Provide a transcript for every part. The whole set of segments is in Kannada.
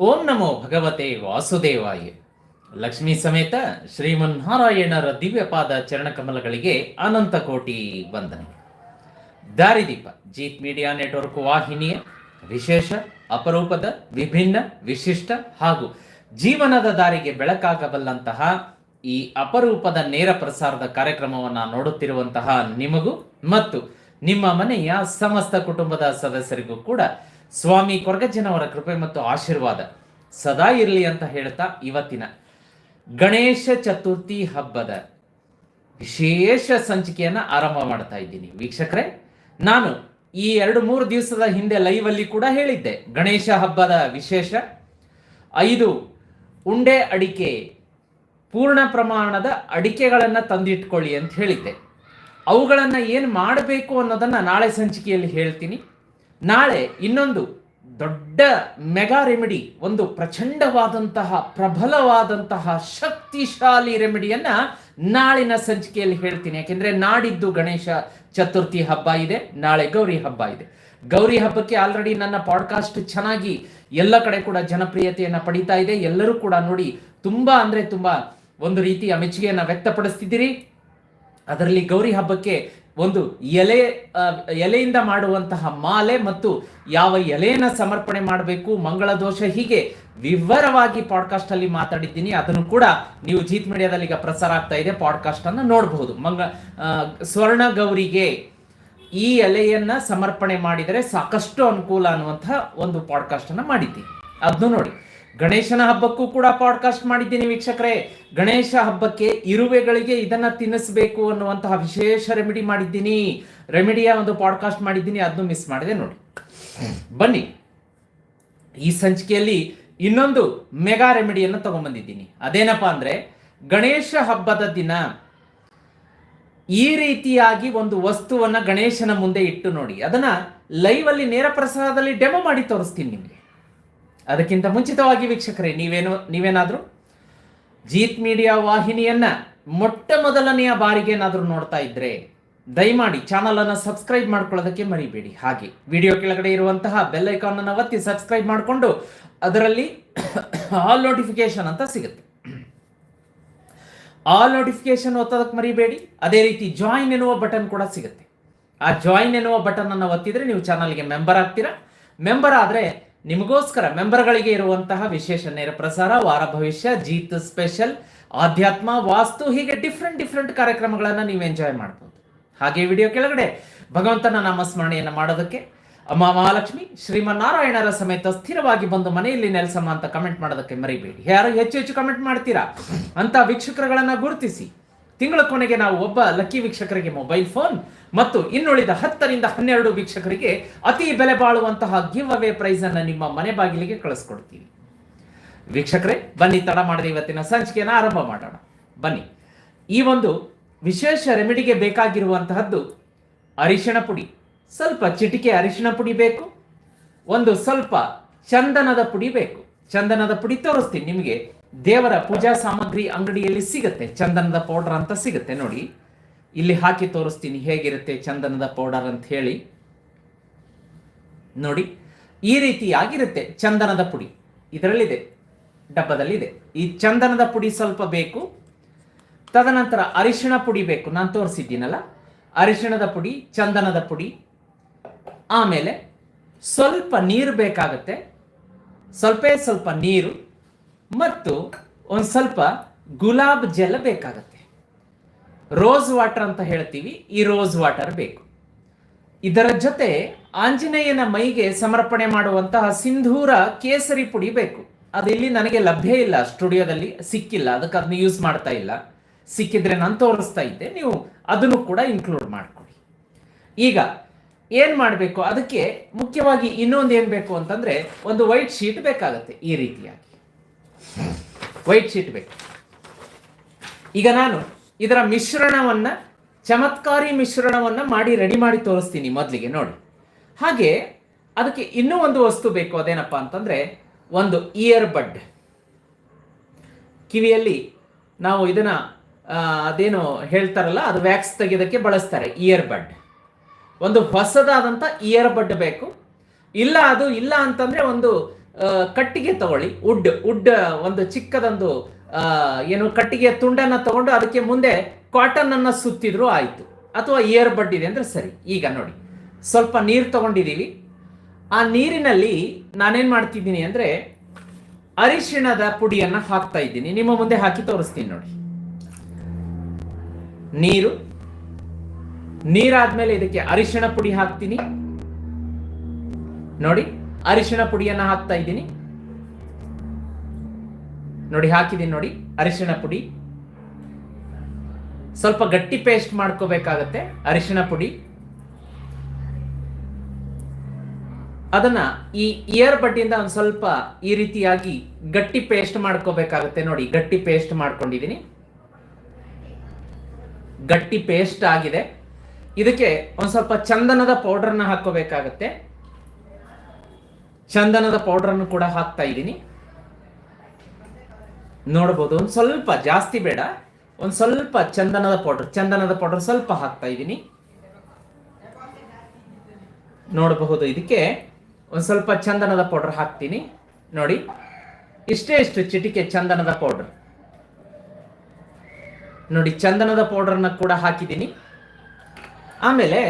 ಓಂ ನಮೋ ಭಗವತೆ ವಾಸುದೇವಾಯ. ಲಕ್ಷ್ಮೀ ಸಮೇತ ಶ್ರೀಮನ್ನಾರಾಯಣರ ದಿವ್ಯಪಾದ ಚರಣಕಮಲಗಳಿಗೆ ಅನಂತ ಕೋಟಿ ವಂದನೆ. ದಾರಿದೀಪ, ಜೀತ್ ಮೀಡಿಯಾ ನೆಟ್ವರ್ಕ್ ವಾಹಿನಿಯ ವಿಶೇಷ, ಅಪರೂಪದ, ವಿಭಿನ್ನ, ವಿಶಿಷ್ಟ ಹಾಗೂ ಜೀವನದ ದಾರಿಗೆ ಬೆಳಕಾಗಬಲ್ಲಂತಹ ಈ ಅಪರೂಪದ ನೇರ ಪ್ರಸಾರದ ಕಾರ್ಯಕ್ರಮವನ್ನು ನೋಡುತ್ತಿರುವಂತಹ ನಿಮಗೂ ಮತ್ತು ನಿಮ್ಮ ಮನೆಯ ಸಮಸ್ತ ಕುಟುಂಬದ ಸದಸ್ಯರಿಗೂ ಕೂಡ ಸ್ವಾಮಿ ಕೊರಗಜ್ಜನವರ ಕೃಪೆ ಮತ್ತು ಆಶೀರ್ವಾದ ಸದಾ ಇರಲಿ ಅಂತ ಹೇಳ್ತಾ ಇವತ್ತಿನ ಗಣೇಶ ಚತುರ್ಥಿ ಹಬ್ಬದ ವಿಶೇಷ ಸಂಚಿಕೆಯನ್ನ ಆರಂಭ ಮಾಡ್ತಾ ಇದ್ದೀನಿ. ವೀಕ್ಷಕರೇ, ನಾನು ಈ ಎರಡು ಮೂರು ದಿವಸದ ಹಿಂದೆ ಲೈವ್ ಅಲ್ಲಿ ಕೂಡ ಹೇಳಿದ್ದೆ. ಗಣೇಶ ಹಬ್ಬದ ವಿಶೇಷ ಐದು ಉಂಡೆ ಅಡಿಕೆ ಪೂರ್ಣ ಪ್ರಮಾಣದ ಅಡಿಕೆಗಳನ್ನು ತಂದಿಟ್ಕೊಳ್ಳಿ ಅಂತ ಹೇಳಿದ್ದೆ. ಅವುಗಳನ್ನು ಏನು ಮಾಡಬೇಕು ಅನ್ನೋದನ್ನು ನಾಳೆ ಸಂಚಿಕೆಯಲ್ಲಿ ಹೇಳ್ತೀನಿ. ನಾಳೆ ಇನ್ನೊಂದು ದೊಡ್ಡ ಮೆಗಾ ರೆಮಿಡಿ, ಒಂದು ಪ್ರಚಂಡವಾದಂತಹ, ಪ್ರಬಲವಾದಂತಹ ಶಕ್ತಿಶಾಲಿ ರೆಮಿಡಿಯನ್ನ ನಾಳಿನ ಸಂಚಿಕೆಯಲ್ಲಿ ಹೇಳ್ತೀನಿ. ಯಾಕೆಂದ್ರೆ ನಾಡಿದ್ದು ಗಣೇಶ ಚತುರ್ಥಿ ಹಬ್ಬ ಇದೆ, ನಾಳೆ ಗೌರಿ ಹಬ್ಬ ಇದೆ. ಗೌರಿ ಹಬ್ಬಕ್ಕೆ ಆಲ್ರೆಡಿ ನನ್ನ ಪಾಡ್ಕಾಸ್ಟ್ ಚೆನ್ನಾಗಿ ಎಲ್ಲ ಕಡೆ ಕೂಡ ಜನಪ್ರಿಯತೆಯನ್ನ ಪಡೀತಾ ಇದೆ. ಎಲ್ಲರೂ ಕೂಡ ನೋಡಿ, ತುಂಬಾ ಅಂದ್ರೆ ತುಂಬಾ ಒಂದು ರೀತಿಯ ಮೆಚ್ಚುಗೆಯನ್ನ ವ್ಯಕ್ತಪಡಿಸ್ತಿದ್ದೀರಿ. ಅದರಲ್ಲಿ ಗೌರಿ ಹಬ್ಬಕ್ಕೆ ಒಂದು ಎಲೆ ಎಲೆಯಿಂದ ಮಾಡುವಂತಹ ಮಾಲೆ ಮತ್ತು ಯಾವ ಎಲೆಯನ್ನ ಸಮರ್ಪಣೆ ಮಾಡಬೇಕು, ಮಂಗಳ ದೋಷ ಹೀಗೆ ವಿವರವಾಗಿ ಪಾಡ್ಕಾಸ್ಟ್ ಅಲ್ಲಿ ಮಾತಾಡಿದ್ದೀನಿ. ಅದನ್ನು ಕೂಡ ನೀವು ಜೀತ್ ಮೀಡಿಯಾದಲ್ಲಿ ಈಗ ಪ್ರಸಾರ ಆಗ್ತಾ ಇದೆ. ಪಾಡ್ಕಾಸ್ಟ್ ಅನ್ನು ನೋಡಬಹುದು. ಮಂಗ ಸ್ವರ್ಣ ಗೌರಿಗೆ ಈ ಎಲೆಯನ್ನ ಸಮರ್ಪಣೆ ಮಾಡಿದರೆ ಸಾಕಷ್ಟು ಅನುಕೂಲ ಅನ್ನುವಂತಹ ಒಂದು ಪಾಡ್ಕಾಸ್ಟ್ ಅನ್ನ ಮಾಡಿದ್ದೀನಿ. ಅದನ್ನು ನೋಡಿ. ಗಣೇಶನ ಹಬ್ಬಕ್ಕೂ ಕೂಡ ಪಾಡ್ಕಾಸ್ಟ್ ಮಾಡಿದ್ದೀನಿ ವೀಕ್ಷಕರೇ. ಗಣೇಶ ಹಬ್ಬಕ್ಕೆ ಇರುವೆಗಳಿಗೆ ಇದನ್ನ ತಿನ್ನಿಸ್ಬೇಕು ಅನ್ನುವಂತಹ ವಿಶೇಷ ರೆಮಿಡಿ ಮಾಡಿದ್ದೀನಿ. ರೆಮಿಡಿಯ ಒಂದು ಪಾಡ್ಕಾಸ್ಟ್ ಮಾಡಿದ್ದೀನಿ ಅದನ್ನು ಮಿಸ್ ಮಾಡಿದೆ ನೋಡಿ. ಬನ್ನಿ. ಈ ಸಂಚಿಕೆಯಲ್ಲಿ ಇನ್ನೊಂದು ಮೆಗಾ ರೆಮಿಡಿಯನ್ನು ತಗೊಂಡ್ಬಂದಿದ್ದೀನಿ ಅದೇನಪ್ಪಾ ಅಂದ್ರೆ, ಗಣೇಶ ಹಬ್ಬದ ದಿನ ಈ ರೀತಿಯಾಗಿ ಒಂದು ವಸ್ತುವನ್ನ ಗಣೇಶನ ಮುಂದೆ ಇಟ್ಟು ನೋಡಿ. ಅದನ್ನ ಲೈವ್ ಅಲ್ಲಿ ನೇರ ಪ್ರಸಾರದಲ್ಲಿ ಡೆಮೋ ಮಾಡಿ ತೋರಿಸ್ತೀನಿ ನಿಮಗೆ. ಅದಕ್ಕಿಂತ ಮುಂಚಿತವಾಗಿ ವೀಕ್ಷಕರೇ, ನೀವೇನು, ನೀವೇನಾದರೂ ಜೀತ್ ಮೀಡಿಯಾ ವಾಹಿನಿಯನ್ನ ಮೊಟ್ಟ ಮೊದಲನೆಯ ಬಾರಿಗೆ ಏನಾದರೂ ನೋಡ್ತಾ ಇದ್ದರೆ ದಯಮಾಡಿ ಚಾನಲನ್ನು ಸಬ್ಸ್ಕ್ರೈಬ್ ಮಾಡ್ಕೊಳ್ಳೋದಕ್ಕೆ ಮರಿಬೇಡಿ. ಹಾಗೆ ವಿಡಿಯೋ ಕೆಳಗಡೆ ಇರುವಂತಹ ಬೆಲ್ ಐಕಾನ್ ಅನ್ನು ಒತ್ತಿ ಸಬ್ಸ್ಕ್ರೈಬ್ ಮಾಡಿಕೊಂಡು ಅದರಲ್ಲಿ ಆಲ್ ನೋಟಿಫಿಕೇಶನ್ ಅಂತ ಸಿಗುತ್ತೆ. ಆಲ್ ನೋಟಿಫಿಕೇಶನ್ ಒತ್ತೋದಕ್ಕೆ ಮರಿಬೇಡಿ. ಅದೇ ರೀತಿ ಜಾಯಿನ್ ಎನ್ನುವ ಬಟನ್ ಕೂಡ ಸಿಗುತ್ತೆ. ಆ ಜಾಯಿನ್ ಎನ್ನುವ ಬಟನ್ ಅನ್ನು ಒತ್ತಿದ್ರೆ ನೀವು ಚಾನಲ್ಗೆ ಮೆಂಬರ್ ಆಗ್ತೀರಾ? ಮೆಂಬರ್ ಆದ್ರೆ ನಿಮಗೋಸ್ಕರ ಮೆಂಬರ್ಗಳಿಗೆ ಇರುವಂತಹ ವಿಶೇಷ ನೇರ ಪ್ರಸಾರ, ವಾರ ಭವಿಷ್ಯ, ಜೀತ್ ಸ್ಪೆಷಲ್, ಆಧ್ಯಾತ್ಮ, ವಾಸ್ತು, ಹೀಗೆ ಡಿಫ್ರೆಂಟ್ ಡಿಫ್ರೆಂಟ್ ಕಾರ್ಯಕ್ರಮಗಳನ್ನು ನೀವು ಎಂಜಾಯ್ ಮಾಡ್ಬೋದು. ಹಾಗೆ ವಿಡಿಯೋ ಕೆಳಗಡೆ ಭಗವಂತನ ನಾಮಸ್ಮರಣೆಯನ್ನು ಮಾಡೋದಕ್ಕೆ ಅಮ್ಮ ಮಹಾಲಕ್ಷ್ಮಿ, ಶ್ರೀಮನ್ನಾರಾಯಣರ ಸಮೇತ ಸ್ಥಿರವಾಗಿ ಬಂದು ಮನೆಯಲ್ಲಿ ನೆಲೆಸಮ್ಮ ಅಂತ ಕಮೆಂಟ್ ಮಾಡೋದಕ್ಕೆ ಮರಿಬೇಡಿ. ಯಾರು ಹೆಚ್ಚು ಹೆಚ್ಚು ಕಮೆಂಟ್ ಮಾಡ್ತೀರಾ? ಅಂತ ವೀಕ್ಷಕರುಗಳನ್ನ ಗುರುತಿಸಿ. ತಿಂಗಳ ಕೊನೆಗೆ ನಾವು ಒಬ್ಬ ಲಕ್ಕಿ ವೀಕ್ಷಕರಿಗೆ ಮೊಬೈಲ್ ಫೋನ್ ಮತ್ತು ಇನ್ನುಳಿದ ಹತ್ತರಿಂದ ಹನ್ನೆರಡು ವೀಕ್ಷಕರಿಗೆ ಅತಿ ಬೆಲೆ ಬಾಳುವಂತಹ ಗಿವ್ ಅವೇ ಪ್ರೈಸ್ ಅನ್ನ ನಿಮ್ಮ ಮನೆ ಬಾಗಿಲಿಗೆ ಕಳಿಸ್ಕೊಡ್ತೀವಿ. ವೀಕ್ಷಕರೇ, ಬನ್ನಿ, ತಡ ಮಾಡದೆ ಇವತ್ತಿನ ಸಂಚಿಕೆಯನ್ನು ಆರಂಭ ಮಾಡೋಣ. ಬನ್ನಿ. ಈ ಒಂದು ವಿಶೇಷ ರೆಮಿಡಿಗೆ ಬೇಕಾಗಿರುವಂತಹದ್ದು ಅರಿಶಿಣ ಪುಡಿ. ಸ್ವಲ್ಪ ಚಿಟಿಕೆ ಅರಿಶಿಣ ಪುಡಿ ಬೇಕು, ಒಂದು ಸ್ವಲ್ಪ ಚಂದನದ ಪುಡಿ ಬೇಕು. ಚಂದನದ ಪುಡಿ ತೋರಿಸ್ತೀನಿ ನಿಮಗೆ. ದೇವರ ಪೂಜಾ ಸಾಮಗ್ರಿ ಅಂಗಡಿಯಲ್ಲಿ ಸಿಗುತ್ತೆ. ಚಂದನದ ಪೌಡರ್ ಅಂತ ಸಿಗುತ್ತೆ ನೋಡಿ. ಇಲ್ಲಿ ಹಾಕಿ ತೋರಿಸ್ತೀನಿ ಹೇಗಿರುತ್ತೆ ಚಂದನದ ಪೌಡರ್ ಅಂತ ಹೇಳಿ. ನೋಡಿ, ಈ ರೀತಿಯಾಗಿರುತ್ತೆ ಚಂದನದ ಪುಡಿ. ಇದರಲ್ಲಿದೆ, ಡಬ್ಬದಲ್ಲಿದೆ. ಈ ಚಂದನದ ಪುಡಿ ಸ್ವಲ್ಪ ಬೇಕು. ತದನಂತರ ಅರಿಶಿಣ ಪುಡಿ ಬೇಕು. ನಾನು ತೋರಿಸಿದ್ದೀನಲ್ಲ, ಅರಿಶಿಣದ ಪುಡಿ, ಚಂದನದ ಪುಡಿ. ಆಮೇಲೆ ಸ್ವಲ್ಪ ನೀರು ಬೇಕಾಗುತ್ತೆ. ಸ್ವಲ್ಪ ಸ್ವಲ್ಪ ನೀರು ಮತ್ತು ಒಂದು ಸ್ವಲ್ಪ ಗುಲಾಬ್ ಜಲ ಬೇಕಾಗುತ್ತೆ. ರೋಸ್ ವಾಟರ್ ಅಂತ ಹೇಳ್ತೀವಿ, ಈ ರೋಸ್ ವಾಟರ್ ಬೇಕು. ಇದರ ಜೊತೆ ಆಂಜನೇಯನ ಮೈಗೆ ಸಮರ್ಪಣೆ ಮಾಡುವಂತಹ ಸಿಂಧೂರ ಕೇಸರಿ ಪುಡಿ ಬೇಕು. ಅದು ಇಲ್ಲಿ ನನಗೆ ಲಭ್ಯ ಇಲ್ಲ, ಸ್ಟುಡಿಯೋದಲ್ಲಿ ಸಿಕ್ಕಿಲ್ಲ, ಅದಕ್ಕೆ ಅದನ್ನ ಯೂಸ್ ಮಾಡ್ತಾ ಇಲ್ಲ. ಸಿಕ್ಕಿದ್ರೆ ನಾನು ತೋರಿಸ್ತಾ ಇದ್ದೆ, ನೀವು ಅದನ್ನು ಕೂಡ ಇನ್ಕ್ಲೂಡ್ ಮಾಡಿಕೊಡಿ. ಈಗ ಏನ್ ಮಾಡಬೇಕು? ಅದಕ್ಕೆ ಮುಖ್ಯವಾಗಿ ಇನ್ನೊಂದು ಏನು ಬೇಕು ಅಂತಂದ್ರೆ, ಒಂದು ವೈಟ್ ಶೀಟ್ ಬೇಕಾಗುತ್ತೆ ಈ ರೀತಿಯಾಗಿ. ವೈಟ್ ಶೀಟ್ ಬೇಕು. ಈಗ ನಾನು ಇದರ ಮಿಶ್ರಣವನ್ನು, ಚಮತ್ಕಾರಿ ಮಿಶ್ರಣವನ್ನು ಮಾಡಿ ರೆಡಿ ಮಾಡಿ ತೋರಿಸ್ತೀನಿ ಮೊದಲಿಗೆ, ನೋಡಿ. ಹಾಗೆ ಅದಕ್ಕೆ ಇನ್ನೂ ಒಂದು ವಸ್ತು ಬೇಕು, ಅದೇನಪ್ಪ ಅಂತಂದರೆ ಒಂದು ಇಯರ್ ಬಡ್ ಕಿವಿಯಲ್ಲಿ ನಾವು ಇದನ್ನು ಅದೇನು ಹೇಳ್ತಾರಲ್ಲ, ಅದು ವ್ಯಾಕ್ಸ್ ತೆಗೆಯೋದಕ್ಕೆ ಬಳಸ್ತಾರೆ ಇಯರ್ ಬಡ್ ಒಂದು ಹೊಸದಾದಂಥ ಇಯರ್ ಬಡ್ ಬೇಕು. ಇಲ್ಲ ಅದು, ಇಲ್ಲ ಅಂತಂದರೆ ಒಂದು ಕಟ್ಟಿಗೆ ತಗೊಳ್ಳಿ, ಉಡ್ ಉಡ್, ಒಂದು ಚಿಕ್ಕದೊಂದು ಏನು ಕಟ್ಟಿಗೆ ತುಂಡನ್ನ ತಗೊಂಡು ಅದಕ್ಕೆ ಮುಂದೆ ಕಾಟನ್ ಅನ್ನ ಸುತ್ತಿದ್ರು ಆಯ್ತು. ಅಥವಾ ಇಯರ್ ಬಡ್ ಇದೆ ಅಂದ್ರೆ ಸರಿ. ಈಗ ನೋಡಿ. ಸ್ವಲ್ಪ ನೀರು ತಗೊಂಡಿದ್ದೀವಿ. ಆ ನೀರಿನಲ್ಲಿ ನಾನೇನ್ ಮಾಡ್ತಿದ್ದೀನಿ ಅಂದ್ರೆ ಅರಿಶಿಣದ ಪುಡಿಯನ್ನ ಹಾಕ್ತಾ ಇದ್ದೀನಿ. ನಿಮ್ಮ ಮುಂದೆ ಹಾಕಿ ತೋರಿಸ್ತೀನಿ ನೋಡಿ. ನೀರು. ನೀರಾದ್ಮೇಲೆ ಇದಕ್ಕೆ ಅರಿಶಿಣ ಪುಡಿ ಹಾಕ್ತೀನಿ. ನೋಡಿ. ಅರಿಶಿಣ ಪುಡಿಯನ್ನ ಹಾಕ್ತಾ ಇದ್ದೀನಿ. ನೋಡಿ ಹಾಕಿದ್ದೀನಿ ನೋಡಿ, ಅರಿಶಿಣ ಪುಡಿ. ಸ್ವಲ್ಪ ಗಟ್ಟಿ ಪೇಸ್ಟ್ ಮಾಡ್ಕೋಬೇಕಾಗತ್ತೆ ಅರಿಶಿಣ ಪುಡಿ. ಅದನ್ನ ಈ ಇಯರ್ ಬಡ್ಡಿಯಿಂದ ಒಂದು ಸ್ವಲ್ಪ ಈ ರೀತಿಯಾಗಿ ಗಟ್ಟಿ ಪೇಸ್ಟ್ ಮಾಡ್ಕೋಬೇಕಾಗತ್ತೆ ನೋಡಿ, ಗಟ್ಟಿ ಪೇಸ್ಟ್ ಮಾಡ್ಕೊಂಡಿದ್ದೀನಿ ಗಟ್ಟಿ ಪೇಸ್ಟ್ ಆಗಿದೆ. ಇದಕ್ಕೆ ಒಂದು ಸ್ವಲ್ಪ ಚಂದನದ ಪೌಡರ್ನ ಹಾಕೋಬೇಕಾಗತ್ತೆ ಚಂದನದ ಪೌಡರ್ ಕೂಡ ಹಾಕ್ತಾ ಇದ್ದೀನಿ ನೋಡ್ಬೋದು. ಒಂದು ಸ್ವಲ್ಪ ಜಾಸ್ತಿ ಬೇಡ. ಒಂದು ಸ್ವಲ್ಪ ಚಂದನದ ಪೌಡರ್ ಚಂದನದ ಪೌಡರ್ ಸ್ವಲ್ಪ ಹಾಕ್ತಾ ಇದ್ದೀನಿ. ನೋಡಬಹುದು ಇದಕ್ಕೆ. ಒಂದು ಸ್ವಲ್ಪ ಚಂದನದ ಪೌಡರ್ ಹಾಕ್ತೀನಿ. ನೋಡಿ, ಇಷ್ಟೇ ಇಷ್ಟು ಚಿಟಿಕೆ ಚಂದನದ ಪೌಡರ್ ನೋಡಿ, ಚಂದನದ ಪೌಡರ್ನ ಕೂಡ ಹಾಕಿದ್ದೀನಿ. ಆಮೇಲೆ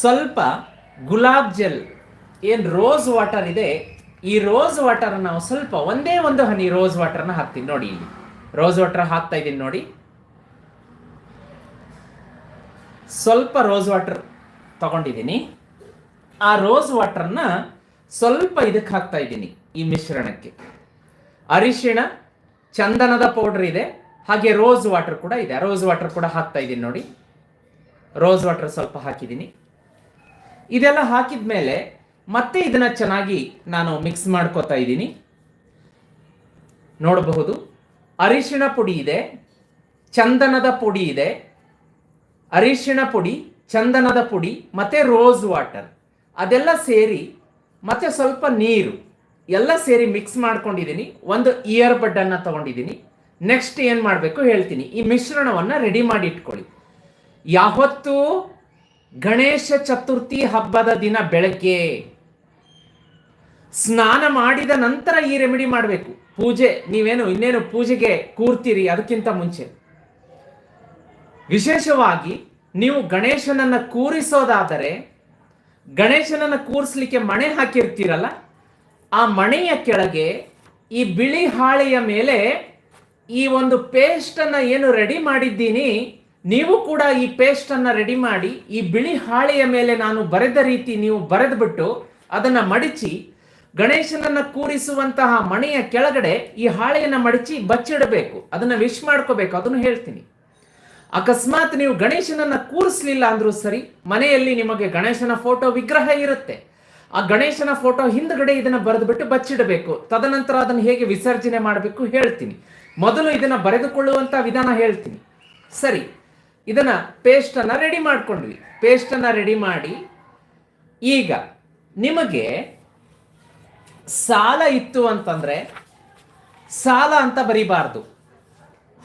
ಸ್ವಲ್ಪ ಗುಲಾಬ್ ಜೆಲ್, ಏನು ರೋಸ್ ವಾಟರ್ ಇದೆ ಈ ರೋಸ್ ವಾಟರ್ ನಾವು ಸ್ವಲ್ಪ ಒಂದೇ ಒಂದು ಹನಿ ರೋಸ್ ವಾಟರ್ನ ಹಾಕ್ತೀನಿ ನೋಡಿ ಇಲ್ಲಿ. ರೋಸ್ ವಾಟರ್ ಹಾಕ್ತಾ ಇದ್ದೀನಿ ನೋಡಿ. ಸ್ವಲ್ಪ ರೋಸ್ ವಾಟರ್ ತಗೊಂಡಿದ್ದೀನಿ. ಆ ರೋಸ್ ವಾಟರ್ನ ಸ್ವಲ್ಪ ಇದಕ್ಕೆ ಹಾಕ್ತಾ ಇದ್ದೀನಿ ಈ ಮಿಶ್ರಣಕ್ಕೆ. ಅರಿಶಿಣ, ಚಂದನದ ಪೌಡರ್ ಇದೆ. ಹಾಗೆ ರೋಸ್ ವಾಟರ್ ಕೂಡ ಇದೆ. ರೋಸ್ ವಾಟರ್ ಕೂಡ ಹಾಕ್ತಾ ಇದ್ದೀನಿ ನೋಡಿ. ರೋಸ್ ವಾಟರ್ ಸ್ವಲ್ಪ ಹಾಕಿದ್ದೀನಿ. ಇದೆಲ್ಲ ಹಾಕಿದ ಮೇಲೆ ಮತ್ತೆ ಇದನ್ನ ಚೆನ್ನಾಗಿ ನಾನು ಮಿಕ್ಸ್ ಮಾಡ್ಕೋತಾ ಇದ್ದೀನಿ. ನೋಡಬಹುದು, ಅರಿಶಿಣ ಪುಡಿ ಇದೆ, ಚಂದನದ ಪುಡಿ ಇದೆ. ಅರಿಶಿಣ ಪುಡಿ, ಚಂದನದ ಪುಡಿ, ಮತ್ತೆ ರೋಸ್ ವಾಟರ್ ಅದೆಲ್ಲ ಸೇರಿ, ಮತ್ತೆ ಸ್ವಲ್ಪ ನೀರು. ಎಲ್ಲ ಸೇರಿ ಮಿಕ್ಸ್ ಮಾಡ್ಕೊಂಡಿದ್ದೀನಿ. ಒಂದು ಇಯರ್ ಬಡ್ ಅನ್ನ ತಗೊಂಡಿದ್ದೀನಿ. ನೆಕ್ಸ್ಟ್ ಏನು ಮಾಡಬೇಕು ಹೇಳ್ತೀನಿ. ಈ ಮಿಶ್ರಣವನ್ನ ರೆಡಿ ಮಾಡಿ ಇಟ್ಕೊಳ್ಳಿ. ಯಾವತ್ತೂ ಗಣೇಶ ಚತುರ್ಥಿ ಹಬ್ಬದ ದಿನ ಬೆಳಗ್ಗೆ ಸ್ನಾನ ಮಾಡಿದ ನಂತರ ಈ ರೆಮಿಡಿ ಮಾಡಬೇಕು. ಪೂಜೆ, ನೀವೇನು ಇನ್ನೇನು ಪೂಜೆಗೆ ಕೂರ್ತೀರಿ ಅದಕ್ಕಿಂತ ಮುಂಚೆ. ವಿಶೇಷವಾಗಿ ನೀವು ಗಣೇಶನನ್ನ ಕೂರಿಸೋದಾದರೆ, ಗಣೇಶನನ್ನ ಕೂರಿಸ್ಲಿಕ್ಕೆ ಮಣೆ ಹಾಕಿರ್ತೀರಲ್ಲ, ಆ ಮಣೆಯ ಕೆಳಗೆ ಈ ಬಿಳಿ ಹಾಳೆಯ ಮೇಲೆ ಈ ಒಂದು ಪೇಸ್ಟ್ ಅನ್ನ ಏನು ರೆಡಿ ಮಾಡಿದ್ದೀನಿ, ನೀವು ಕೂಡ ಈ ಪೇಸ್ಟ್ ಅನ್ನ ರೆಡಿ ಮಾಡಿ ಈ ಬಿಳಿ ಹಾಳೆಯ ಮೇಲೆ ನಾನು ಬರೆದ ರೀತಿ ನೀವು ಬರೆದ್ಬಿಟ್ಟು ಅದನ್ನ ಮಡಿಚಿ ಗಣೇಶನನ್ನ ಕೂರಿಸುವಂತಹ ಮಣೆಯ ಕೆಳಗಡೆ ಈ ಹಾಳೆಯನ್ನು ಮಡಚಿ ಬಚ್ಚಿಡಬೇಕು. ಅದನ್ನ ವಿಶ್ ಮಾಡ್ಕೋಬೇಕು, ಅದನ್ನು ಹೇಳ್ತೀನಿ. ಅಕಸ್ಮಾತ್ ನೀವು ಗಣೇಶನನ್ನ ಕೂರಿಸ್ಲಿಲ್ಲ ಅಂದ್ರೂ ಸರಿ, ಮನೆಯಲ್ಲಿ ನಿಮಗೆ ಗಣೇಶನ ಫೋಟೋ ವಿಗ್ರಹ ಇರುತ್ತೆ. ಆ ಗಣೇಶನ ಫೋಟೋ ಹಿಂದ್ಗಡೆ ಇದನ್ನ ಬರೆದುಬಿಟ್ಟು ಬಚ್ಚಿಡಬೇಕು. ತದನಂತರ ಅದನ್ನು ಹೇಗೆ ವಿಸರ್ಜನೆ ಮಾಡಬೇಕು ಹೇಳ್ತೀನಿ. ಮೊದಲು ಇದನ್ನ ಬರೆದುಕೊಳ್ಳುವಂತ ವಿಧಾನ ಹೇಳ್ತೀನಿ. ಸರಿ, ಇದನ್ನ ಪೇಸ್ಟನ್ನು ರೆಡಿ ಮಾಡ್ಕೊಂಡ್ವಿ. ಪೇಸ್ಟನ್ನು ರೆಡಿ ಮಾಡಿ, ಈಗ ನಿಮಗೆ ಸಾಲ ಇತ್ತು ಅಂತಂದರೆ, ಸಾಲ ಅಂತ ಬರಿಬಾರ್ದು.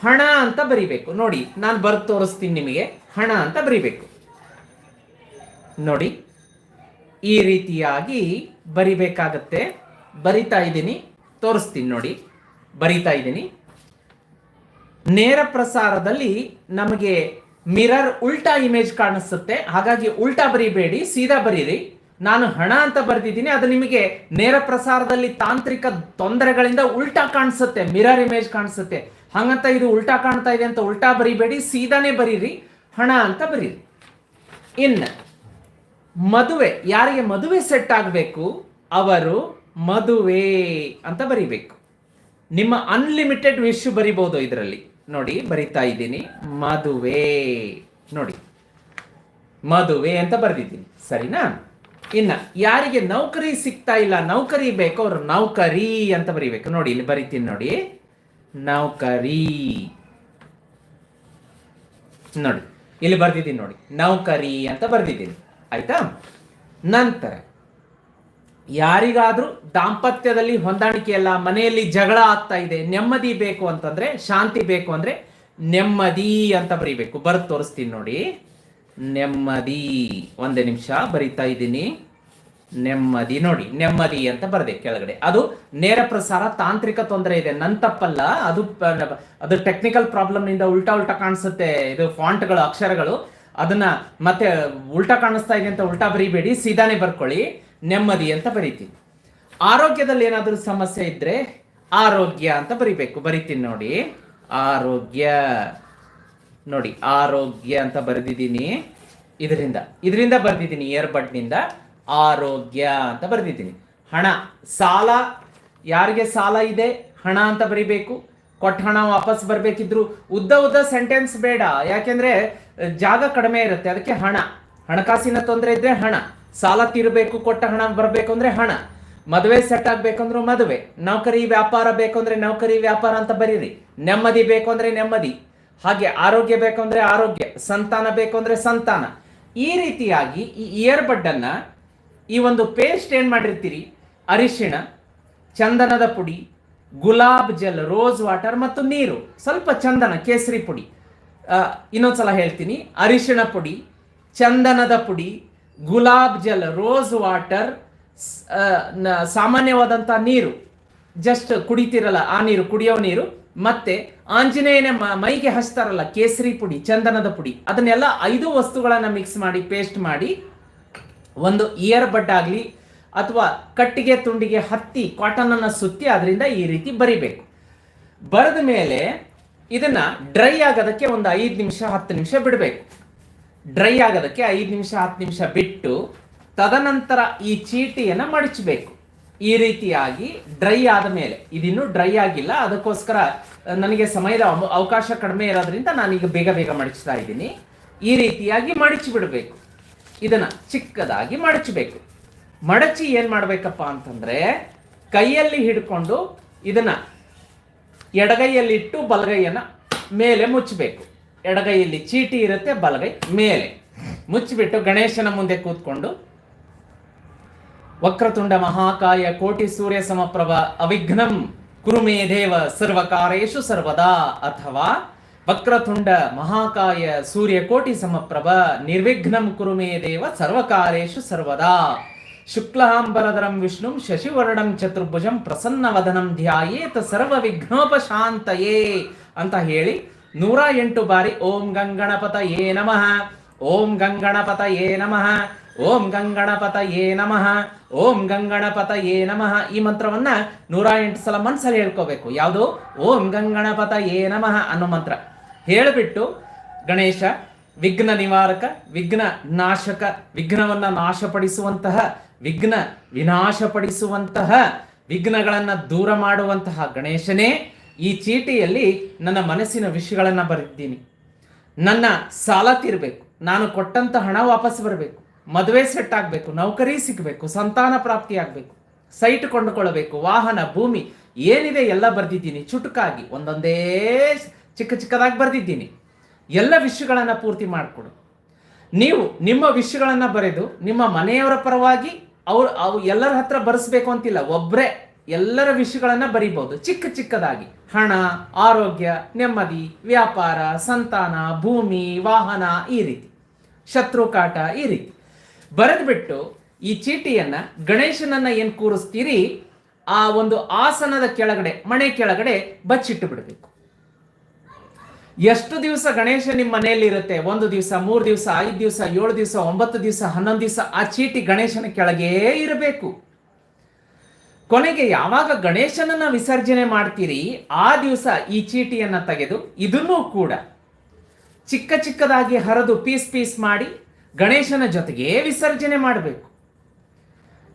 ಹಣ ಅಂತ ಬರಿಬೇಕು. ನೋಡಿ, ನಾನು ಬರೆದು ತೋರಿಸ್ತೀನಿ ನಿಮಗೆ. ಹಣ ಅಂತ ಬರಿಬೇಕು. ನೋಡಿ, ಈ ರೀತಿಯಾಗಿ ಬರಿಬೇಕಾಗತ್ತೆ. ಬರಿತಾ ಇದ್ದೀನಿ. ತೋರಿಸ್ತೀನಿ ನೋಡಿ. ಬರಿತಾ ಇದ್ದೀನಿ. ನೇರ ಪ್ರಸಾರದಲ್ಲಿ ನಮಗೆ ಮಿರರ್ ಉಲ್ಟಾ ಇಮೇಜ್ ಕಾಣಿಸುತ್ತೆ. ಹಾಗಾಗಿ ಉಲ್ಟಾ ಬರಿಬೇಡಿ, ಸೀದಾ ಬರೀರಿ. ನಾನು ಹಣ ಅಂತ ಬರ್ತಿದ್ದೀನಿ ಅದು ನಿಮಗೆ ನೇರ ಪ್ರಸಾರದಲ್ಲಿ ತಾಂತ್ರಿಕ ತೊಂದರೆಗಳಿಂದ ಉಲ್ಟಾ ಕಾಣಿಸುತ್ತೆ ಮಿರರ್ ಇಮೇಜ್ ಕಾಣಿಸುತ್ತೆ. ಹಾಗಂತ ಇದು ಉಲ್ಟಾ ಕಾಣ್ತಾ ಇದೆ ಅಂತ ಉಲ್ಟಾ ಬರಿಬೇಡಿ, ಸೀದಾನೇ ಬರೀರಿ, ಹಣ ಅಂತ ಬರೀರಿ. ಇನ್ನು ಮದುವೆ, ಯಾರಿಗೆ ಮದುವೆ ಸೆಟ್ ಆಗಬೇಕು, ಅವರು ಮದುವೆ ಅಂತ ಬರಿಬೇಕು. ನಿಮ್ಮ ಅನ್ಲಿಮಿಟೆಡ್ ವಿಶ್ ಬರಿಬಹುದು ಇದರಲ್ಲಿ. ನೋಡಿ, ಬರಿತಾ ಇದ್ದೀನಿ, ಮದುವೆ. ನೋಡಿ, ಮದುವೆ ಅಂತ ಬರೆದಿದ್ದೀನಿ. ಸರಿನಾ? ಇನ್ನ ಯಾರಿಗೆ ನೌಕರಿ ಸಿಗ್ತಾ ಇಲ್ಲ, ನೌಕರಿ ಬೇಕು, ಅವರು ನೌಕರಿ ಅಂತ ಬರಿಬೇಕು. ನೋಡಿ, ಇಲ್ಲಿ ಬರಿತೀನಿ ನೋಡಿ. ನೌಕರಿ. ನೋಡಿ, ಇಲ್ಲಿ ಬರ್ದಿದ್ದೀನಿ ನೋಡಿ. ನೌಕರಿ ಅಂತ ಬರ್ದಿದ್ದೀನಿ. ಆಯ್ತಾ? ನಂತರ, ಯಾರಿಗಾದ್ರೂ ದಾಂಪತ್ಯದಲ್ಲಿ ಹೊಂದಾಣಿಕೆ ಅಲ್ಲ ಮನೆಯಲ್ಲಿ ಜಗಳ ಆಗ್ತಾ ಇದೆ, ನೆಮ್ಮದಿ ಬೇಕು ಅಂತಂದ್ರೆ, ಶಾಂತಿ ಬೇಕು ಅಂದ್ರೆ, ನೆಮ್ಮದಿ ಅಂತ ಬರಿಬೇಕು. ಬರ್ದು ತೋರಿಸ್ತೀನಿ ನೋಡಿ. ನೆಮ್ಮದಿ. ಒಂದೇ ನಿಮಿಷ ಬರಿತಾ ಇದ್ದೀನಿ. ನೆಮ್ಮದಿ ನೋಡಿ, ನೆಮ್ಮದಿ ಅಂತ ಬರದೆ ಕೆಳಗಡೆ. ಅದು ನೇರ ಪ್ರಸಾರ, ತಾಂತ್ರಿಕ ತೊಂದರೆ ಇದೆ. ನನ್ನ ತಪ್ಪಲ್ಲ. ಅದು ಅದು ಟೆಕ್ನಿಕಲ್ ಪ್ರಾಬ್ಲಮ್ನಿಂದ ಉಲ್ಟಾ ಉಲ್ಟಾ ಕಾಣಿಸುತ್ತೆ. ಇದು ಫಾಂಟ್ಗಳು ಅಕ್ಷರಗಳು. ಅದನ್ನ ಮತ್ತೆ ಉಲ್ಟಾ ಕಾಣಿಸ್ತಾ ಇದೆ ಅಂತ ಉಲ್ಟಾ ಬರಿಬೇಡಿ. ಸೀದಾನೆ ಬರ್ಕೊಳ್ಳಿ. ನೆಮ್ಮದಿ ಅಂತ ಬರಿತೀನಿ. ಆರೋಗ್ಯದಲ್ಲಿ ಏನಾದರೂ ಸಮಸ್ಯೆ ಇದ್ರೆ ಆರೋಗ್ಯ ಅಂತ ಬರಿಬೇಕು. ಬರಿತೀನಿ ನೋಡಿ. ಆರೋಗ್ಯ. ನೋಡಿ, ಆರೋಗ್ಯ ಅಂತ ಬರೆದಿದ್ದೀನಿ. ಇದರಿಂದ ಇದರಿಂದ ಬರೆದಿದ್ದೀನಿ ಇಯರ್ಬಡ್ನಿಂದ ಆರೋಗ್ಯ ಅಂತ ಬರೆದಿದ್ದೀನಿ. ಹಣ, ಸಾಲ, ಯಾರಿಗೆ ಸಾಲ ಇದೆ? ಹಣ ಅಂತ ಬರಿಬೇಕು. ಕೊಟ್ಟ ಹಣ ವಾಪಸ್ ಬರಬೇಕಿದ್ರು. ಉದ್ದ ಉದ್ದ ಸೆಂಟೆನ್ಸ್ ಬೇಡ. ಯಾಕೆಂದ್ರೆ, ಜಾಗ ಕಡಿಮೆ ಇರುತ್ತೆ, ಅದಕ್ಕೆ ಹಣ. ಹಣಕಾಸಿನ ತೊಂದರೆ ಇದ್ರೆ ಹಣ. ಸಾಲ ತೀರಬೇಕು, ಕೊಟ್ಟ ಹಣ ಬರಬೇಕು ಅಂದ್ರೆ ಹಣ. ಮದುವೆ ಸೆಟ್ ಆಗ್ಬೇಕಂದ್ರು ಮದುವೆ. ನೌಕರಿ ವ್ಯಾಪಾರ ಬೇಕು ಅಂದ್ರೆ ನೌಕರಿ ವ್ಯಾಪಾರ ಅಂತ ಬರೀರಿ. ನೆಮ್ಮದಿ ಬೇಕು ಅಂದ್ರೆ ನೆಮ್ಮದಿ. ಹಾಗೆ ಆರೋಗ್ಯ ಬೇಕು ಅಂದ್ರೆ ಆರೋಗ್ಯ, ಸಂತಾನ ಬೇಕು ಅಂದ್ರೆ ಸಂತಾನ. ಈ ರೀತಿಯಾಗಿ ಈ ಇಯರ್ಬಡ್ ಅನ್ನ ಈ ಒಂದು ಪೇಸ್ಟ್ ಏನ್ ಮಾಡಿರ್ತೀರಿ? ಅರಿಶಿಣ, ಚಂದನದ ಪುಡಿ, ಗುಲಾಬ್ ಜಲ್ ರೋಸ್ ವಾಟರ್ ಮತ್ತು ನೀರು. ಸ್ವಲ್ಪ ಚಂದನ, ಕೇಸರಿ ಪುಡಿ. ಇನ್ನೊಂದ್ಸಲ ಹೇಳ್ತೀನಿ. ಅರಿಶಿಣ ಪುಡಿ, ಚಂದನದ ಪುಡಿ, ಗುಲಾಬ್ ಜಲ್ ರೋಸ್ ವಾಟರ್ ಸಾಮಾನ್ಯವಾದಂಥ ನೀರು. ಜಸ್ಟ್ ಕುಡಿತಿರಲ್ಲ, ಆ ನೀರು, ಕುಡಿಯೋ ನೀರು. ಮತ್ತೆ ಆಂಜನೇಯನ ಮೈಗೆ ಹಚ್ತಾರಲ್ಲ ಕೇಸರಿ ಪುಡಿ, ಚಂದನದ ಪುಡಿ. ಅದನ್ನೆಲ್ಲ ಐದು ವಸ್ತುಗಳನ್ನ ಮಿಕ್ಸ್ ಮಾಡಿ ಪೇಸ್ಟ್ ಮಾಡಿ, ಒಂದು ಇಯರ್ ಬಡ್ ಆಗಲಿ ಅಥವಾ ಕಟ್ಟಿಗೆ ತುಂಡಿಗೆ ಹತ್ತಿ ಕಾಟನ್ ಅನ್ನ ಸುತ್ತಿ ಅದರಿಂದ ಈ ರೀತಿ ಬರಿಬೇಕು. ಬರೆದ ಮೇಲೆ ಇದನ್ನ ಡ್ರೈ ಆಗೋದಕ್ಕೆ ಒಂದು ಐದು ನಿಮಿಷ, ಹತ್ತು ನಿಮಿಷ ಬಿಡಬೇಕು. ಡ್ರೈ ಆಗೋದಕ್ಕೆ ಐದು ನಿಮಿಷ, ಹತ್ತು ನಿಮಿಷ ಬಿಟ್ಟು ತದನಂತರ ಈ ಚೀಟಿಯನ್ನು ಮಡಚಬೇಕು. ಈ ರೀತಿಯಾಗಿ ಡ್ರೈ ಆದ ಮೇಲೆ, ಇದಿನ್ನೂ ಡ್ರೈ ಆಗಿಲ್ಲ, ಅದಕ್ಕೋಸ್ಕರ ನನಗೆ ಸಮಯದ ಅವಕಾಶ ಕಡಿಮೆ ಇರೋದ್ರಿಂದ ನಾನೀಗ ಬೇಗ ಬೇಗ ಮಡಚ್ತಾ ಇದ್ದೀನಿ. ಈ ರೀತಿಯಾಗಿ ಮಡಚಿ ಬಿಡಬೇಕು. ಇದನ್ನ ಚಿಕ್ಕದಾಗಿ ಮಡಚಬೇಕು. ಮಡಚಿ ಏನ್ ಮಾಡ್ಬೇಕಪ್ಪ ಅಂತಂದ್ರೆ, ಕೈಯಲ್ಲಿ ಹಿಡ್ಕೊಂಡು ಇದನ್ನ ಎಡಗೈಯಲ್ಲಿಟ್ಟು ಬಲಗೈಯನ್ನ ಮೇಲೆ ಮುಚ್ಚಬೇಕು ಎಡಗೈಯಲ್ಲಿ ಚೀಟಿ ಇರುತ್ತೆ, ಬಲಗೈ ಮೇಲೆ. ಮುಚ್ಚಿಬಿಟ್ಟು ಗಣೇಶನ ಮುಂದೆ ಕೂತ್ಕೊಂಡು ವಕ್ರತುಂಡ ಮಹಾಕಾಯ ಕೋಟಿ ಸೂರ್ಯ ಸಮಪ್ರಭ ಅವಿಘ್ನಂ ಕುರುಮೇ ದೇವ ಸರ್ವಕಾರೇಶು ಸರ್ವದಾ ಅಥವಾ ವಕ್ರತುಂಡ ಮಹಾಕಾಯ ಸೂರ್ಯ ಕೋಟಿ ಸಮಪ್ರಭ ನಿರ್ವಿಘ್ನಂ ಕುರುಮೇ ದೇವ ಸರ್ವಕಾರೇಶು ಸರ್ವದಾ. ಶುಕ್ಲಾಂಬರಧರಂ ವಿಷ್ಣು ಶಶಿವರ್ಣಂ ಚತುರ್ಭುಜಂ ಪ್ರಸನ್ನವದನಂ ಧ್ಯಾಯೇತ ಸರ್ವ ವಿಘ್ನೋಪಶಾಂತಯೇ ಅಂತ ಹೇಳಿ ನೂರ ಎಂಟು ಬಾರಿ ಓಂ ಗಂಗಣಪತ ಯೇ ನಮಃ. ಓಂ ಗಂಗಣಪತ ಯೇ ನಮಃ. ಓಂ ಗಂಗಣಪತ ಏ ನಮಃ. ಓಂ ಗಂಗಣಪತ ಏ ನಮಃ. ಈ ಮಂತ್ರವನ್ನ ನೂರ ಎಂಟು ಸಲ ಮನ್ಸಲ್ಲಿ ಹೇಳ್ಕೋಬೇಕು. ಯಾವುದು? ಓಂ ಗಂಗಣಪತ ಏ ನಮಃ ಅನ್ನೋ ಮಂತ್ರ. ಹೇಳಿಬಿಟ್ಟು ಗಣೇಶ, ವಿಘ್ನ ನಿವಾರಕ, ವಿಘ್ನ ನಾಶಕ, ವಿಘ್ನವನ್ನ ನಾಶಪಡಿಸುವಂತಹ, ವಿಘ್ನ ವಿನಾಶಪಡಿಸುವಂತಹ, ವಿಘ್ನಗಳನ್ನ ದೂರ ಮಾಡುವಂತಹ ಗಣೇಶನೇ ಈ ಚೀಟಿಯಲ್ಲಿ ನನ್ನ ಮನಸ್ಸಿನ ವಿಷಯಗಳನ್ನ ಬರೆದಿದ್ದೀನಿ. ನನ್ನ ಸಾಲ ತೀರಬೇಕು. ನಾನು ಕೊಟ್ಟಂತ ಹಣ ವಾಪಸ್ ಬರಬೇಕು. ಮದುವೆ ಸೆಟ್ ಆಗಬೇಕು, ನೌಕರಿ ಸಿಗಬೇಕು, ಸಂತಾನ ಪ್ರಾಪ್ತಿ ಆಗಬೇಕು ಸೈಟ್ ಕೊಂಡುಕೊಳ್ಳಬೇಕು, ವಾಹನ, ಭೂಮಿ, ಏನಿದೆ ಎಲ್ಲ ಬರ್ದಿದ್ದೀನಿ, ಚುಟುಕಾಗಿ, ಒಂದೊಂದೇ ಚಿಕ್ಕ ಚಿಕ್ಕದಾಗಿ ಬರೆದಿದ್ದೀನಿ. ಎಲ್ಲ ವಿಷಯಗಳನ್ನ ಪೂರ್ತಿ ಮಾಡಿಕೊಡು. ನೀವು ನಿಮ್ಮ ವಿಷಯಗಳನ್ನು ಬರೆದು, ನಿಮ್ಮ ಮನೆಯವರ ಪರವಾಗಿ ಅವ್ರು, ಅವು ಎಲ್ಲರ ಹತ್ರ ಬರೆಸ್ಬೇಕು ಅಂತಿಲ್ಲ ಒಬ್ಬರೇ ಎಲ್ಲರ ವಿಷಯಗಳನ್ನು ಬರಿಬೋದು ಚಿಕ್ಕ ಚಿಕ್ಕದಾಗಿ. ಹಣ, ಆರೋಗ್ಯ, ನೆಮ್ಮದಿ, ವ್ಯಾಪಾರ, ಸಂತಾನ, ಭೂಮಿ, ವಾಹನ, ಈ ರೀತಿ. ಶತ್ರು ಕಾಟ ಈ ರೀತಿ. ಬರೆದ್ಬಿಟ್ಟು ಈ ಚೀಟಿಯನ್ನ ಗಣೇಶನನ್ನ ಏನ್ ಕೂರಿಸ್ತೀರಿ? ಆ ಒಂದು ಆಸನದ ಕೆಳಗಡೆ, ಮನೆ ಕೆಳಗಡೆ ಬಚ್ಚಿಟ್ಟು ಬಿಡಬೇಕು ಎಷ್ಟು ದಿವಸ ಗಣೇಶ ನಿಮ್ಮ ಮನೆಯಲ್ಲಿ ಇರುತ್ತೆ? ಒಂದು ದಿವಸ, ಮೂರು ದಿವಸ, ಐದು ದಿವಸ, ಏಳು ದಿವಸ, ಒಂಬತ್ತು ದಿವಸ, ಹನ್ನೊಂದು ದಿವಸ, ಆ ಚೀಟಿ ಗಣೇಶನ ಕೆಳಗೇ ಇರಬೇಕು. ಕೊನೆಗೆ ಯಾವಾಗ ಗಣೇಶನನ್ನ ವಿಸರ್ಜನೆ ಮಾಡ್ತೀರಿ, ಆ ದಿವಸ ಈ ಚೀಟಿಯನ್ನ ತೆಗೆದು ಇದನ್ನೂ ಕೂಡ ಚಿಕ್ಕ ಚಿಕ್ಕದಾಗಿ ಹರಿದು ಪೀಸ್ ಪೀಸ್ ಮಾಡಿ ಗಣೇಶನ ಜೊತೆಗೆ ವಿಸರ್ಜನೆ ಮಾಡಬೇಕು.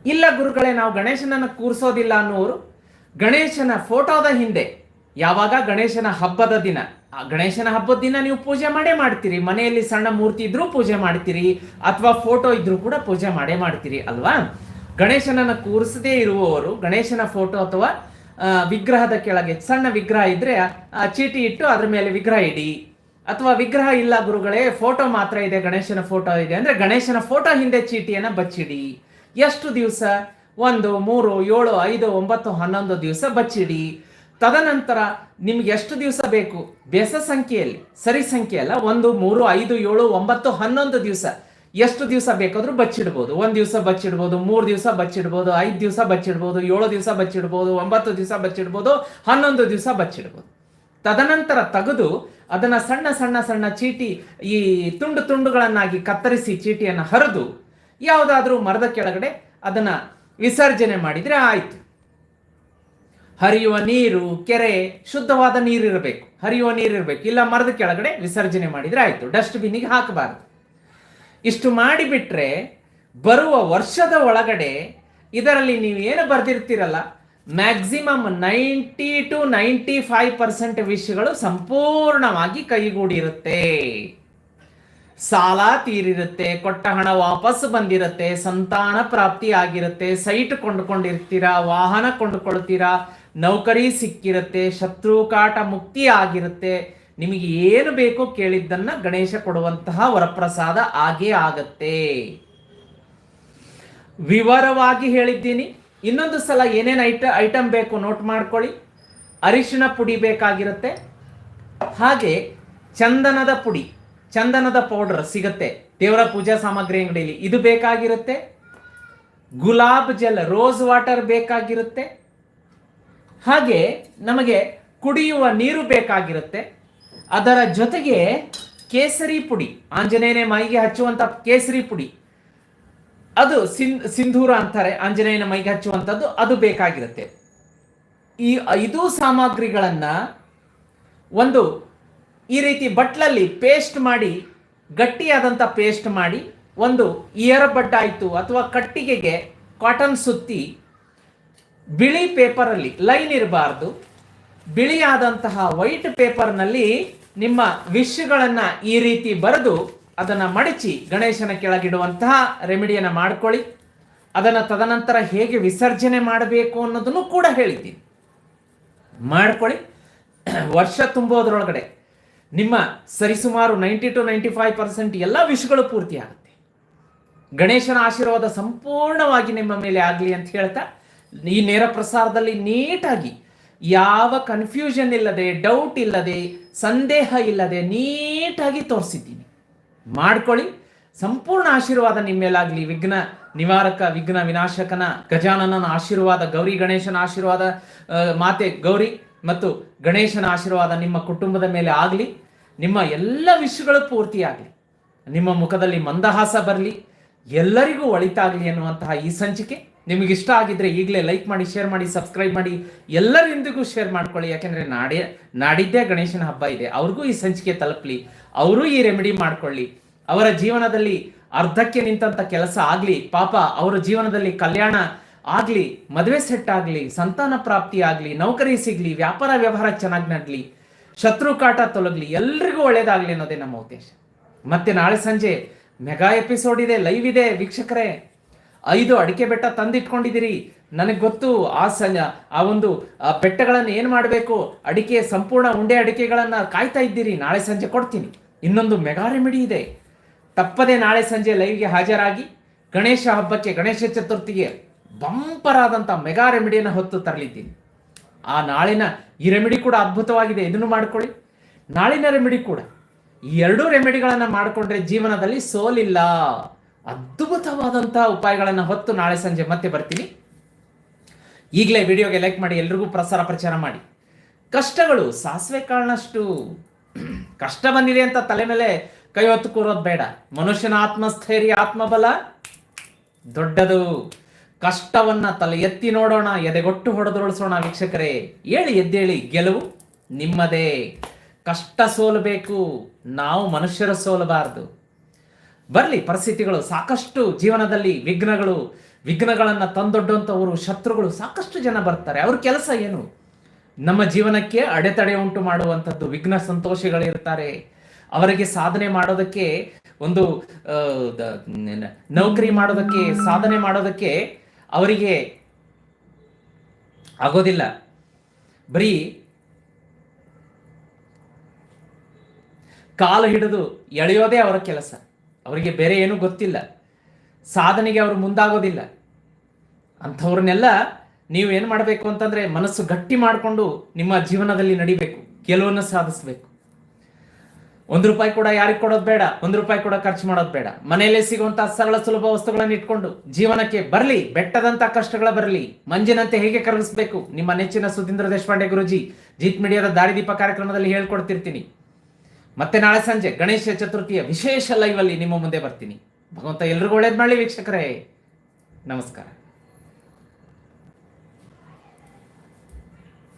ಇಲ್ಲ ಗುರುಗಳೇ, ನಾವು ಗಣೇಶನನ್ನ ಕೂರಿಸೋದಿಲ್ಲ ಅನ್ನುವರು ಗಣೇಶನ ಫೋಟೋದ ಹಿಂದೆ, ಯಾವಾಗ ಗಣೇಶನ ಹಬ್ಬದ ದಿನ, ಆ ಗಣೇಶನ ಹಬ್ಬದ ದಿನ ನೀವು ಪೂಜೆ ಮಾಡೇ ಮಾಡ್ತೀರಿ. ಮನೆಯಲ್ಲಿ ಸಣ್ಣ ಮೂರ್ತಿ ಇದ್ರೂ ಪೂಜೆ ಮಾಡ್ತೀರಿ, ಅಥವಾ ಫೋಟೋ ಇದ್ರೂ ಕೂಡ ಪೂಜೆ ಮಾಡೇ ಮಾಡ್ತೀರಿ, ಅಲ್ವಾ? ಗಣೇಶನನ್ನ ಕೂರಿಸದೇ ಇರುವವರು, ಗಣೇಶನ ಫೋಟೋ ಅಥವಾ ವಿಗ್ರಹದ ಕೆಳಗೆ, ಸಣ್ಣ ವಿಗ್ರಹ ಇದ್ರೆ, ಆ, ಚೀಟಿ ಇಟ್ಟು ಅದ್ರ ಮೇಲೆ ವಿಗ್ರಹ ಇಡಿ. ಅಥವಾ ವಿಗ್ರಹ ಇಲ್ಲ ಗುರುಗಳೇ ಫೋಟೋ ಮಾತ್ರ ಇದೆ, ಗಣೇಶನ ಫೋಟೋ ಇದೆ ಅಂದ್ರೆ ಗಣೇಶನ ಫೋಟೋ ಹಿಂದೆ ಚೀಟಿಯನ್ನ ಬಚ್ಚಿಡಿ. ಎಷ್ಟು ದಿವಸ? ಒಂದು, ಮೂರು, ಏಳು, ಐದು, ಒಂಬತ್ತು, ಹನ್ನೊಂದು ದಿವಸ ಬಚ್ಚಿಡಿ. ತದನಂತರ ನಿಮ್ಗೆ ಎಷ್ಟು ದಿವಸ ಬೇಕು? ಬೆಸ ಸಂಖ್ಯೆಯಲ್ಲಿ, ಸರಿ ಸಂಖ್ಯೆ ಅಲ್ಲ, ಒಂದು, ಮೂರು, ಐದು, ಏಳು, ಒಂಬತ್ತು, ಹನ್ನೊಂದು ದಿವಸ. ಎಷ್ಟು ದಿವಸ ಬೇಕಾದ್ರೂ ಬಚ್ಚಿಡ್ಬೋದು. ಒಂದು ದಿವಸ ಬಚ್ಚಿಡ್ಬೋದು, ಮೂರು ದಿವಸ ಬಚ್ಚಿಡ್ಬೋದು, ಐದು ದಿವಸ ಬಚ್ಚಿಡ್ಬೋದು, ಏಳು ದಿವಸ ಬಚ್ಚಿಡ್ಬೋದು, ಒಂಬತ್ತು ದಿವಸ ಬಚ್ಚಿಡ್ಬೋದು, ಹನ್ನೊಂದು ದಿವಸ ಬಚ್ಚಿಡ್ಬೋದು. ತದನಂತರ ತೆಗೆದು ಅದನ್ನ ಸಣ್ಣ ಸಣ್ಣ ಸಣ್ಣ ಚೀಟಿ, ಈ ತುಂಡು ತುಂಡುಗಳನ್ನಾಗಿ ಕತ್ತರಿಸಿ ಚೀಟಿಯನ್ನು ಹರಿದು, ಯಾವುದಾದ್ರೂ ಮರದ ಕೆಳಗಡೆ ಅದನ್ನ ವಿಸರ್ಜನೆ ಮಾಡಿದ್ರೆ ಆಯ್ತು. ಹರಿಯುವ ನೀರು, ಕೆರೆ, ಶುದ್ಧವಾದ ನೀರಿರಬೇಕು. ಹರಿಯುವ ನೀರಿರಬೇಕು. ಇಲ್ಲ ಮರದ ಕೆಳಗಡೆ ವಿಸರ್ಜನೆ ಮಾಡಿದ್ರೆ ಆಯ್ತು. ಡಸ್ಟ್ಬಿನ್ನಿಗೆ ಹಾಕಬಾರ್ದು. ಇಷ್ಟು ಮಾಡಿಬಿಟ್ರೆ ಬರುವ ವರ್ಷದ ಒಳಗಡೆ ಇದರಲ್ಲಿ ನೀವು ಏನು ಬರೆದಿರ್ತೀರಲ್ಲ? Maximum ninety to ninety five percent ವಿಷಯಗಳು ಸಂಪೂರ್ಣವಾಗಿ ಕೈಗೂಡಿರುತ್ತೆ. ಸಾಲ ತೀರಿರುತ್ತೆ, ಕೊಟ್ಟ ಹಣ ವಾಪಸ್ ಬಂದಿರುತ್ತೆ, ಸಂತಾನ ಪ್ರಾಪ್ತಿ ಆಗಿರುತ್ತೆ, ಸೈಟ್ ಕೊಂಡ್ಕೊಂಡಿರ್ತೀರಾ, ವಾಹನ ಕೊಂಡ್ಕೊಳ್ತೀರಾ, ನೌಕರಿ ಸಿಕ್ಕಿರುತ್ತೆ, ಶತ್ರು ಕಾಟ ಮುಕ್ತಿ ಆಗಿರುತ್ತೆ. ನಿಮಗೆ ಏನು ಬೇಕೋ ಕೇಳಿದ್ದನ್ನ ಗಣೇಶ ಕೊಡುವಂತಹ ವರಪ್ರಸಾದ ಆಗೇ ಆಗತ್ತೆ. ವಿವರವಾಗಿ ಹೇಳಿದ್ದೀನಿ. ಇನ್ನೊಂದು ಸಲ ಏನೇನು ಐಟ ಐಟಮ್ ಬೇಕು ನೋಟ್ ಮಾಡ್ಕೊಳ್ಳಿ. ಅರಿಶಿಣ ಪುಡಿ ಬೇಕಾಗಿರುತ್ತೆ. ಹಾಗೆ ಚಂದನದ ಪುಡಿ, ಚಂದನದ ಪೌಡರ್ ಸಿಗುತ್ತೆ. ದೇವರ ಪೂಜಾ ಸಾಮಗ್ರಿ ಅಂಗಡಿಯಲ್ಲಿ ಇದು ಬೇಕಾಗಿರುತ್ತೆ. ಗುಲಾಬ್ ಜಲ್, ರೋಸ್ ವಾಟರ್ ಬೇಕಾಗಿರುತ್ತೆ. ಹಾಗೆ ನಮಗೆ ಕುಡಿಯುವ ನೀರು ಬೇಕಾಗಿರುತ್ತೆ. ಅದರ ಜೊತೆಗೆ ಕೇಸರಿ ಪುಡಿ, ಆಂಜನೇಯನೇ ಮೈಗೆ ಹಚ್ಚುವಂಥ ಕೇಸರಿ ಪುಡಿ. ಅದು ಸಿಂಧೂರ ಅಂತಾರೆ, ಆಂಜನೇಯನ ಮೈಗೆ ಹಚ್ಚುವಂಥದ್ದು, ಅದು ಬೇಕಾಗಿರುತ್ತೆ. ಈ ಐದು ಸಾಮಗ್ರಿಗಳನ್ನ ಒಂದು ಈ ರೀತಿ ಬಟ್ಲಲ್ಲಿ ಪೇಸ್ಟ್ ಮಾಡಿ, ಗಟ್ಟಿಯಾದಂಥ ಪೇಸ್ಟ್ ಮಾಡಿ, ಒಂದು ಇಯರ್ ಬಡ್ ಆಯಿತು ಅಥವಾ ಕಟ್ಟಿಗೆಗೆ ಕಾಟನ್ ಸುತ್ತಿ, ಬಿಳಿ ಪೇಪರಲ್ಲಿ ಲೈನ್ ಇರಬಾರ್ದು. ಬಿಳಿಯಾದಂತಹ ವೈಟ್ ಪೇಪರ್ನಲ್ಲಿ ನಿಮ್ಮ ವಿಶ್ಗಳನ್ನು ಈ ರೀತಿ ಬರೆದು ಅದನ್ನು ಮಡಚಿ ಗಣೇಶನ ಕೆಳಗಿಡುವಂತಹ ರೆಮಿಡಿಯನ್ನು ಮಾಡ್ಕೊಳ್ಳಿ. ಅದನ್ನು ತದನಂತರ ಹೇಗೆ ವಿಸರ್ಜನೆ ಮಾಡಬೇಕು ಅನ್ನೋದನ್ನು ಕೂಡ ಹೇಳಿದ್ದೀನಿ. ಮಾಡ್ಕೊಳ್ಳಿ. ವರ್ಷ ತುಂಬೋದ್ರೊಳಗಡೆ ನಿಮ್ಮ ಸರಿಸುಮಾರು ninety to ninety five percent ಎಲ್ಲ ವಿಷಗಳು ಪೂರ್ತಿ ಆಗುತ್ತೆ. ಗಣೇಶನ ಆಶೀರ್ವಾದ ಸಂಪೂರ್ಣವಾಗಿ ನಿಮ್ಮ ಮೇಲೆ ಆಗಲಿ ಅಂತ ಹೇಳ್ತಾ, ಈ ನೇರ ಪ್ರಸಾರದಲ್ಲಿ ನೀಟಾಗಿ ಯಾವ ಕನ್ಫ್ಯೂಷನ್ ಇಲ್ಲದೆ ಡೌಟ್ ಇಲ್ಲದೆ, ಸಂದೇಹ ಇಲ್ಲದೆ ನೀಟಾಗಿ ತೋರಿಸಿದ್ದೀನಿ. ಮಾಡ್ಕೊಳ್ಳಿ. ಸಂಪೂರ್ಣ ಆಶೀರ್ವಾದ ನಿಮ್ಮೇಲಾಗಲಿ ವಿಘ್ನ ನಿವಾರಕ, ವಿಘ್ನ ವಿನಾಶಕನ ಗಜಾನನ ಆಶೀರ್ವಾದ, ಗೌರಿ ಗಣೇಶನ ಆಶೀರ್ವಾದ ಮಾತೆ ಗೌರಿ ಮತ್ತು ಗಣೇಶನ ಆಶೀರ್ವಾದ ನಿಮ್ಮ ಕುಟುಂಬದ ಮೇಲೆ ಆಗಲಿ. ನಿಮ್ಮ ಎಲ್ಲ ವಿಷಯಗಳು ಪೂರ್ತಿಯಾಗಲಿ. ನಿಮ್ಮ ಮುಖದಲ್ಲಿ ಮಂದಹಾಸ ಬರಲಿ. ಎಲ್ಲರಿಗೂ ಒಳಿತಾಗಲಿ ಎನ್ನುವಂತಹ ಈ ಸಂಚಿಕೆ. ನಿಮಗೆ ಇಷ್ಟ ಆಗಿದ್ರೆ ಈಗಲೇ ಲೈಕ್ ಮಾಡಿ ಶೇರ್ ಮಾಡಿ ಸಬ್ಸ್ಕ್ರೈಬ್ ಮಾಡಿ, ಎಲ್ಲರಿಂದಿಗೂ ಶೇರ್ ಮಾಡ್ಕೊಳ್ಳಿ. ಯಾಕೆಂದರೆ ನಾಡೇ, ನಾಡಿದ್ದೇ ಗಣೇಶನ ಹಬ್ಬ ಇದೆ. ಅವ್ರಿಗೂ ಈ ಸಂಚಿಕೆ ತಲುಪಲಿ. ಅವರು ಈ ರೆಮಿಡಿ ಮಾಡ್ಕೊಳ್ಳಿ. ಅವರ ಜೀವನದಲ್ಲಿ ಅರ್ಧಕ್ಕೆ ನಿಂತಂಥ ಕೆಲಸ ಆಗಲಿ. ಪಾಪ ಅವರ ಜೀವನದಲ್ಲಿ ಕಲ್ಯಾಣ ಆಗಲಿ, ಮದುವೆ ಸೆಟ್ ಆಗಲಿ, ಸಂತಾನ ಪ್ರಾಪ್ತಿ ಆಗಲಿ, ನೌಕರಿ ಸಿಗ್ಲಿ, ವ್ಯಾಪಾರ ವ್ಯವಹಾರ ಚೆನ್ನಾಗಿ ನಡ್ಲಿ, ಶತ್ರು ಕಾಟ ತೊಲಗ್ಲಿ, ಎಲ್ರಿಗೂ ಒಳ್ಳೇದಾಗಲಿ ಅನ್ನೋದೇ ನಮ್ಮ ಉದ್ದೇಶ. ಮತ್ತೆ ನಾಳೆ ಸಂಜೆ ಮೆಗಾ ಎಪಿಸೋಡ್ ಇದೆ ಲೈವ್ ಇದೆ. ವೀಕ್ಷಕರೇ ಐದು ಅಡಿಕೆ ಬೆಟ್ಟ ತಂದಿಟ್ಕೊಂಡಿದ್ದೀರಿ. ನನಗೆ ಗೊತ್ತು, ಆ ಸಂಜ, ಆ ಒಂದು ಬೆಟ್ಟಗಳನ್ನು ಏನು ಮಾಡಬೇಕು? ಅಡಿಕೆ, ಸಂಪೂರ್ಣ ಉಂಡೆ ಅಡಿಕೆಗಳನ್ನು ಕಾಯ್ತಾ ಇದ್ದೀರಿ. ನಾಳೆ ಸಂಜೆ ಕೊಡ್ತೀನಿ. ಇನ್ನೊಂದು ಮೆಗಾ ರೆಮಿಡಿ ಇದೆ. ತಪ್ಪದೆ ನಾಳೆ ಸಂಜೆ ಲೈವ್ಗೆ ಹಾಜರಾಗಿ, ಗಣೇಶ ಹಬ್ಬಕ್ಕೆ, ಗಣೇಶ ಚತುರ್ಥಿಗೆ ಬಂಪರ್ ಆದಂಥ ಮೆಗಾ ರೆಮಿಡಿಯನ್ನು ಹೊತ್ತು ತರಲಿದ್ದೀನಿ. ಆ ನಾಳಿನ ಈ ರೆಮಿಡಿ ಕೂಡ ಅದ್ಭುತವಾಗಿದೆ. ಇದನ್ನು ಮಾಡ್ಕೊಳ್ಳಿ. ನಾಳಿನ ರೆಮಿಡಿ ಕೂಡ. ಈ ಎರಡೂ ರೆಮಿಡಿಗಳನ್ನು ಮಾಡಿಕೊಂಡ್ರೆ ಜೀವನದಲ್ಲಿ ಸೋಲಿಲ್ಲ. ಅದ್ಭುತವಾದಂತಹ ಉಪಾಯಗಳನ್ನು ಹೊತ್ತು ನಾಳೆ ಸಂಜೆ ಮತ್ತೆ ಬರ್ತೀನಿ. ಈಗಲೇ ವಿಡಿಯೋಗೆ ಲೈಕ್ ಮಾಡಿ, ಎಲ್ರಿಗೂ ಪ್ರಸಾರ ಪ್ರಚಾರ ಮಾಡಿ. ಕಷ್ಟಗಳು, ಸಾಸಿವೆ ಕಾಳನಷ್ಟು ಕಷ್ಟ ಬಂದಿದೆ ಅಂತ ತಲೆ ಮೇಲೆ ಕೈ ಹೊತ್ತು ಕೂರೋದು ಬೇಡ. ಮನುಷ್ಯನ ಆತ್ಮಸ್ಥೈರ್ಯ, ಆತ್ಮಬಲ ದೊಡ್ಡದು. ಕಷ್ಟವನ್ನ ತಲೆ ಎತ್ತಿ ನೋಡೋಣ, ಎದೆಗೊಟ್ಟು ಹೊಡೆದೊಳಿಸೋಣ ವೀಕ್ಷಕರೇ. ಹೇಳಿ ಎದ್ದೇಳಿ, ಗೆಲುವು ನಿಮ್ಮದೇ. ಕಷ್ಟ ಸೋಲಬೇಕು, ನಾವು ಮನುಷ್ಯರ ಸೋಲಬಾರದು. ಬರಲಿ ಪರಿಸ್ಥಿತಿಗಳು, ಸಾಕಷ್ಟು ಜೀವನದಲ್ಲಿ ವಿಘ್ನಗಳು, ವಿಘ್ನಗಳನ್ನು ತಂದೊಡ್ಡುವಂಥವರು ಶತ್ರುಗಳು ಸಾಕಷ್ಟು ಜನ ಬರ್ತಾರೆ. ಅವ್ರ ಕೆಲಸ ಏನು? ನಮ್ಮ ಜೀವನಕ್ಕೆ ಅಡೆತಡೆ ಉಂಟು ಮಾಡುವಂಥದ್ದು, ವಿಘ್ನ ಸಂತೋಷಗಳಿರ್ತಾರೆ ಅವರಿಗೆ ಸಾಧನೆ ಮಾಡೋದಕ್ಕೆ ಒಂದು ನೌಕರಿ ಮಾಡೋದಕ್ಕೆ, ಸಾಧನೆ ಮಾಡೋದಕ್ಕೆ ಅವರಿಗೆ ಆಗೋದಿಲ್ಲ. ಬರೀ ಕಾಲು ಹಿಡಿದು ಎಳೆಯೋದೇ ಅವರ ಕೆಲಸ. ಅವರಿಗೆ ಬೇರೆ ಏನೂ ಗೊತ್ತಿಲ್ಲ. ಸಾಧನೆಗೆ ಅವರು ಮುಂದಾಗೋದಿಲ್ಲ. ಅಂಥವ್ರನ್ನೆಲ್ಲ ನೀವು ಏನು ಮಾಡಬೇಕು ಅಂತಂದರೆ ಮನಸ್ಸು ಗಟ್ಟಿ ಮಾಡಿಕೊಂಡು ನಿಮ್ಮ ಜೀವನದಲ್ಲಿ ನಡಿಬೇಕು. ಗೆಲುವನ್ನು ಸಾಧಿಸಬೇಕು. ಒಂದು ರೂಪಾಯಿ ಕೂಡ ಯಾರಿಗೆ ಕೊಡೋದು ಬೇಡ, ಒಂದು ರೂಪಾಯಿ ಕೂಡ ಖರ್ಚು ಮಾಡೋದು ಬೇಡ. ಮನೆಯಲ್ಲೇ ಸಿಗುವಂಥ ಸರಳ ಸುಲಭ ವಸ್ತುಗಳನ್ನು ಇಟ್ಕೊಂಡು ಜೀವನಕ್ಕೆ ಬರಲಿ, ಬೆಟ್ಟದಂತ ಕಷ್ಟಗಳ ಬರಲಿ, ಮಂಜಿನಂತೆ ಹೇಗೆ ಕರಗಿಸ್ಬೇಕು? ನಿಮ್ಮ ನೆಚ್ಚಿನ ಸುಧೀಂದ್ರ ದೇಶಪಾಂಡೆ ಗುರುಜಿ, ಜೀತ್ ಮೀಡಿಯಾದ ದಾರಿದೀಪ ಕಾರ್ಯಕ್ರಮದಲ್ಲಿ ಹೇಳ್ಕೊಡ್ತಿರ್ತೀನಿ. ಮತ್ತೆ ನಾಳೆ ಸಂಜೆ ಗಣೇಶ ಚತುರ್ಥಿಯ ವಿಶೇಷ ಲೈವ್ ಅಲ್ಲಿ ನಿಮ್ಮ ಮುಂದೆ ಬರ್ತೀನಿ. ಭಗವಂತ ಎಲ್ರಿಗೂ ಒಳ್ಳೇದು ಮಾಡಲಿ ವೀಕ್ಷಕರೇ. ನಮಸ್ಕಾರ.